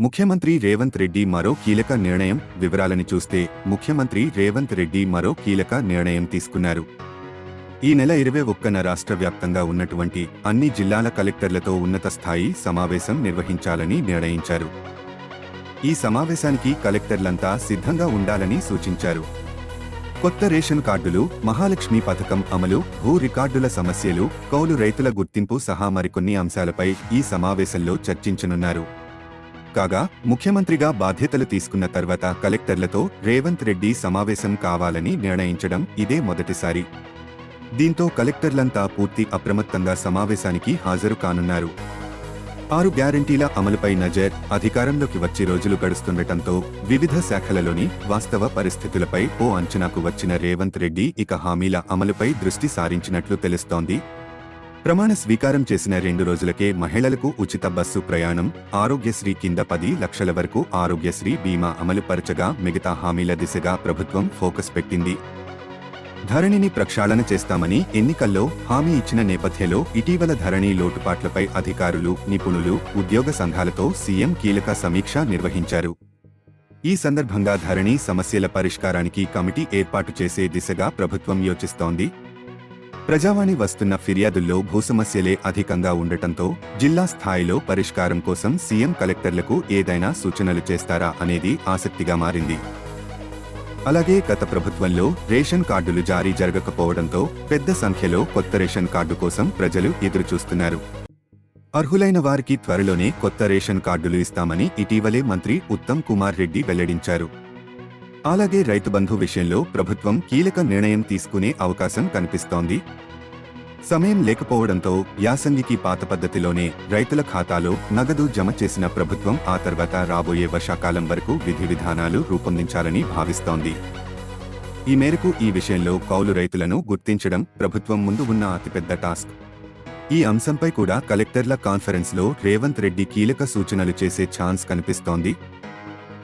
ముఖ్యమంత్రి రేవంత్ రెడ్డి మరో కీలక నిర్ణయం. వివరాలని చూస్తే ముఖ్యమంత్రి రేవంత్ రెడ్డి మరో కీలక నిర్ణయం తీసుకున్నారు. ఈ నెల ఇరవై ఒక్కన రాష్ట్ర వ్యాప్తంగా ఉన్నటువంటి అన్ని జిల్లాల కలెక్టర్లతో ఉన్నత స్థాయి సమావేశం నిర్వహించాలని నిర్ణయించారు. ఈ సమావేశానికి కలెక్టర్లంతా సిద్ధంగా ఉండాలని సూచించారు. కొత్త రేషన్ కార్డులు మహాలక్ష్మి పథకం అమలు భూ రికార్డుల సమస్యలు కౌలు రైతుల గుర్తింపు సహా మరికొన్ని అంశాలపై ఈ సమావేశంలో చర్చించనున్నారు. కాగా ముఖ్యమంత్రిగా బాధ్యతలు తీసుకున్న తర్వాత కలెక్టర్లతో రేవంత్ రెడ్డి సమావేశం కావాలని నిర్ణయించడం ఇదే మొదటిసారి. దీంతో కలెక్టర్లంతా పూర్తి అప్రమత్తంగా సమావేశానికి హాజరు కానున్నారు. ఆరు గ్యారంటీల అమలుపై నజర్ అధికారంలోకి వచ్చి రోజులు గడుస్తుండటంతో వివిధ శాఖలలోని వాస్తవ పరిస్థితులపై ఓ అంచనాకు వచ్చిన రేవంత్ రెడ్డి ఇక హామీల అమలుపై దృష్టి సారించినట్లు తెలుస్తోంది. ప్రమాణ స్వీకారం చేసిన రెండు రోజులకే మహిళలకు ఉచిత బస్సు ప్రయాణం ఆరోగ్యశ్రీ కింద పది లక్షల వరకు ఆరోగ్యశ్రీ బీమా అమలు పరచగా మిగతా హామీల దిశగా ప్రభుత్వం ఫోకస్ పెట్టింది. ధరణిని ప్రక్షాళన చేస్తామని ఎన్నికల్లో హామీ ఇచ్చిన నేపథ్యంలో ఇటీవల ధరణి లోటుపాట్లపై అధికారులు నిపుణులు ఉద్యోగ సంఘాలతో సీఎం కీలక సమీక్ష నిర్వహించారు. ఈ సందర్భంగా ధరణి సమస్యల పరిష్కారానికి కమిటీ ఏర్పాటు చేసే దిశగా ప్రభుత్వం యోచిస్తోంది. ప్రజావాణి వస్తున్న ఫిర్యాదుల్లో భూ సమస్యలే అధికంగా ఉండటంతో జిల్లా స్థాయిలో పరిష్కారం కోసం సీఎం కలెక్టర్లకు ఏదైనా సూచనలు చేస్తారా అనేది ఆసక్తిగా మారింది. అలాగే గత ప్రభుత్వంలో రేషన్ కార్డులు జారీ జరగకపోవడంతో పెద్ద సంఖ్యలో కొత్త రేషన్ కార్డు కోసం ప్రజలు ఎదురుచూస్తున్నారు. అర్హులైన వారికి త్వరలోనే కొత్త రేషన్ కార్డులు ఇస్తామని ఇటీవలే మంత్రి ఉత్తమ్ కుమార్ రెడ్డి వెల్లడించారు. అలాగే రైతు బంధు విషయంలో ప్రభుత్వం కీలక నిర్ణయం తీసుకునే అవకాశం కనిపిస్తోంది. సమయం లేకపోవడంతో యాసంగికి పాత పద్ధతిలోనే రైతుల ఖాతాలో నగదు జమ చేసిన ప్రభుత్వం ఆ తర్వాత రాబోయే వర్షాకాలం వరకు విధి విధానాలు రూపొందించాలని భావిస్తోంది. ఈ మేరకు ఈ విషయంలో కౌలు రైతులను గుర్తించడం ప్రభుత్వం ముందు ఉన్న అతిపెద్ద టాస్క్. ఈ అంశంపై కూడా కలెక్టర్ల కాన్ఫరెన్స్లో రేవంత్ రెడ్డి కీలక సూచనలు చేసే ఛాన్స్ కనిపిస్తోంది.